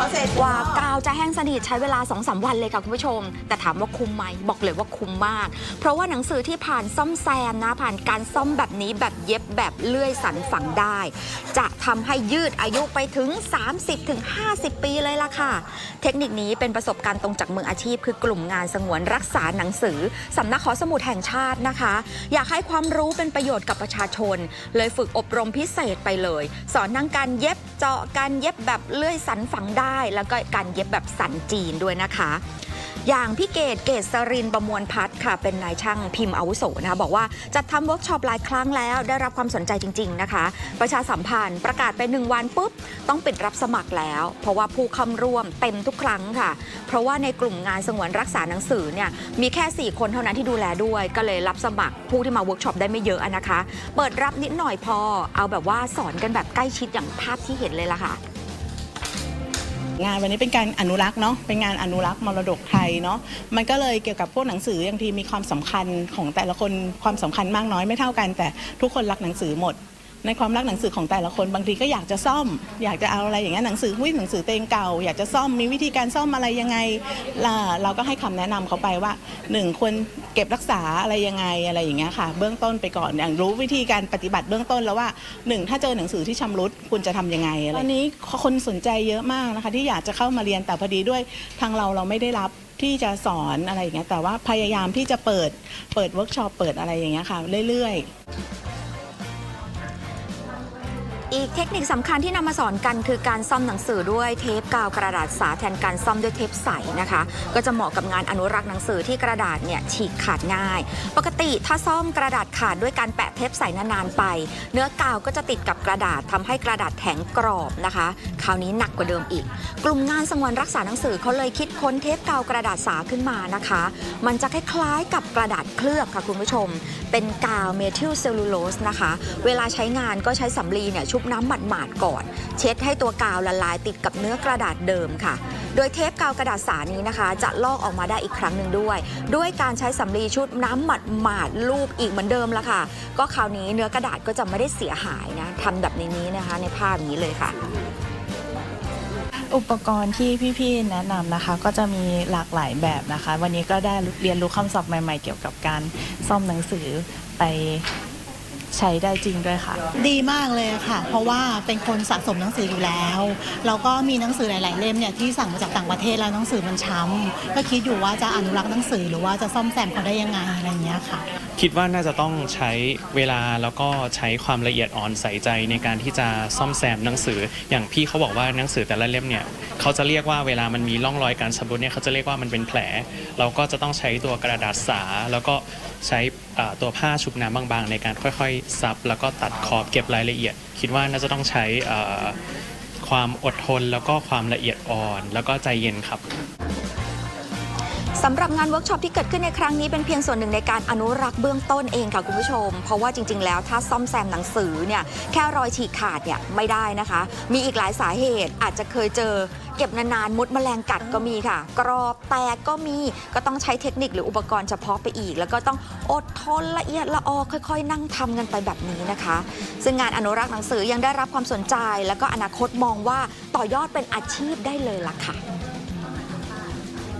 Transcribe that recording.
พอเสร็จกว่ากาวจะแห้งสนิทใช้เวลา 2-3 วันเลยค่ะคุณผู้ชม แต่ถามว่าคุ้มไหมบอกเลยว่าคุ้มมาก เพราะว่าหนังสือที่ผ่านซ่อมแซมนะ ผ่านการซ่อมแบบนี้แบบเย็บแบบเลื่อยสันฝังได้ จะทำให้ยืดอายุไปถึง 30-50 ปีเลยล่ะค่ะ เทคนิคนี้เป็นประสบการณ์ตรงจากมืออาชีพ คือกลุ่มงานสงวนรักษาหนังสือสำนักขอสมุดแห่งชาตินะคะ อยากให้ความรู้เป็นประโยชน์กับประชาชน เลยฝึกอบรมพิเศษไปเลย สอนทั้งการเย็บเจาะการเย็บแบบเลื่อยสันฝังได้แล้วก็การเย็บแบบสันจีนด้วยนะคะ อย่างพี่เกดเกษรินประมวลพัฒน์ค่ะ เป็นนายช่างพิมพ์อาวุโสนะคะบอกว่าจัดทำเวิร์กช็อปหลายครั้งแล้ว ได้รับความสนใจจริง ๆนะคะ ประชาสัมพันธ์ประกาศไปหนึ่งวันปุ๊บ ต้องปิดรับสมัครแล้ว เพราะว่าผู้เข้าร่วมเต็มทุกครั้งค่ะ เพราะว่าในกลุ่มงานสงวนรักษาหนังสือเนี่ยมีแค่ 4 คนเท่านั้นที่ดูแลด้วย ก็เลยรับสมัครผู้ที่มาเวิร์กช็อปได้ไม่เยอะอะนะคะ เปิดรับนิดหน่อยพอ เอาแบบว่าสอนกันแบบใกล้ชิดอย่างภาพที่เห็นเลยล่ะค่ะ งานวันนี้เป็นการอนุรักษ์เนาะเป็นงานอนุรักษ์มรดกไทยเนาะมันก็เลยเกี่ยวกับพวกหนังสือบางทีมีความสำคัญของแต่ละคนความสำคัญมากน้อยไม่เท่ากัน แต่ทุกคนรักหนังสือหมด ในความรักหนังสือของแต่ละคน บางทีก็อยากจะซ่อม อยากจะเอาอะไรอย่างเงี้ยหนังสือหุ้ยหนังสือเต็งเก่า อยากจะซ่อมมีวิธีการซ่อมอะไรยังไงล่ะเราก็ให้คำแนะนำเขาไปว่าหนึ่งควรเก็บรักษาอะไรยังไงอะไรอย่างเงี้ยค่ะ เบื้องต้นไปก่อนอย่างรู้วิธีการปฏิบัติเบื้องต้นแล้วว่าหนึ่งถ้าเจอหนังสือที่ชำรุดคุณจะทำยังไงอะไรตอนนี้คนสนใจเยอะมากนะคะ ที่อยากจะเข้ามาเรียนแต่พอดีด้วยทางเราเราไม่ได้รับที่จะสอนอะไรอย่างเงี้ยแต่ว่าพยายามที่จะเปิดเปิดเวิร์กช็อปเปิดอะไรอย่างเงี้ยค่ะเรื่อยๆ อีกเทคนิคสำคัญที่นำมาสอนกันคือการซ่อมหนังสือด้วยเทปกาวกระดาษสาแทนการซ่อมด้วยเทปใสนะคะ ก็จะเหมาะกับงานอนุรักษ์หนังสือที่กระดาษเนี่ยฉีกขาดง่าย ปกติถ้าซ่อมกระดาษขาดด้วยการแปะเทปใสนานๆไป เนื้อกาวก็จะติดกับกระดาษทำให้กระดาษแข็งกรอบนะคะ คราวนี้หนักกว่าเดิมอีก กลุ่มงานสงวนรักษาหนังสือเขาเลยคิดค้นเทปกาวกระดาษสาขึ้นมานะคะ มันจะคล้ายๆกับกระดาษเคลือบค่ะคุณผู้ชม เป็นกาวเมทิลเซลลูโลสนะคะ เวลาใช้งานก็ใช้สำลีเนี่ยชุบน้ำหมาดๆก่อน เช็ดให้ตัวกาวละลายติดกับเนื้อกระดาษเดิมค่ะ โดยเทปกาวกระดาษสานี้นะคะ จะลอกออกมาได้อีกครั้งหนึ่งด้วย ด้วยการใช้สำลีชุบน้ำหมาดๆลูบอีกเหมือนเดิมละค่ะ ก็คราวนี้เนื้อกระดาษก็จะไม่ได้เสียหายนะทำแบบนนี้นะคะ ในภาพนี้เลยค่ะอุปกรณ์ที่พี่ๆแนะนำนะคะ ก็จะมีหลากหลายแบบนะคะ วันนี้ก็ได้เรียนรู้คำศัพท์ใหม่ ๆ เกี่ยวกับการซ่อมหนังสือไป ใช้ได้จริงด้วยค่ะ ดีมากเลยค่ะ เพราะว่าเป็นคนสะสมหนังสืออยู่แล้วแล้วก็มีหนังสือหลาย ๆ เล่มเนี่ยที่สั่งมาจากต่างประเทศแล้วหนังสือมันช้ำก็คิดอยู่ว่าจะอนุรักษ์หนังสือหรือว่าจะซ่อมแซมเขาได้ยังไงอะไรอย่างเงี้ยค่ะ คิดว่าน่าจะต้องใช้เวลาแล้วก็ใช้ความละเอียดอ่อนใส่ใจในการที่จะซ่อมแซมหนังสือ อย่างพี่เขาบอกว่าหนังสือแต่ละเล่มเนี่ยเขาจะเรียกว่าเวลามันมีร่องรอยการชำรุดเนี่ยเขาจะเรียกว่ามันเป็นแผล เราก็จะต้องใช้ตัวกระดาษสาแล้วก็ใช้อ่าตัวผ้าชุบน้ำบาง ๆ ในการค่อยๆซับแล้วก็ตัดขอบเก็บรายละเอียด คิดว่าน่าจะต้องใช้ความอดทนแล้วก็ความละเอียดอ่อน แล้วก็ใจเย็นครับสำหรับงานเวิร์กช็อปที่เกิดขึ้นในครั้งนี้เป็นเพียงส่วนหนึ่งในการอนุรักษ์เบื้องต้นเองค่ะคุณผู้ชม เพราะว่าจริง ๆ แล้วถ้าซ่อมแซมหนังสือเนี่ยแค่รอยฉีกขาดเนี่ยไม่ได้นะคะ มีอีกหลายสาเหตุอาจจะเคยเจอ เก็บนานๆมดแมลงกัดก็มีค่ะ กรอบแตกก็มีก็ต้องใช้เทคนิคหรืออุปกรณ์เฉพาะไปอีก แล้วก็ต้องอดทนละเอียดละออค่อย ๆ นั่งทำกันไปแบบนี้นะคะ ซึ่งงานอนุรักษ์หนังสือยังได้รับความสนใจ แล้วก็อนาคตมองว่าต่อยอดเป็นอาชีพได้เลยล่ะค่ะ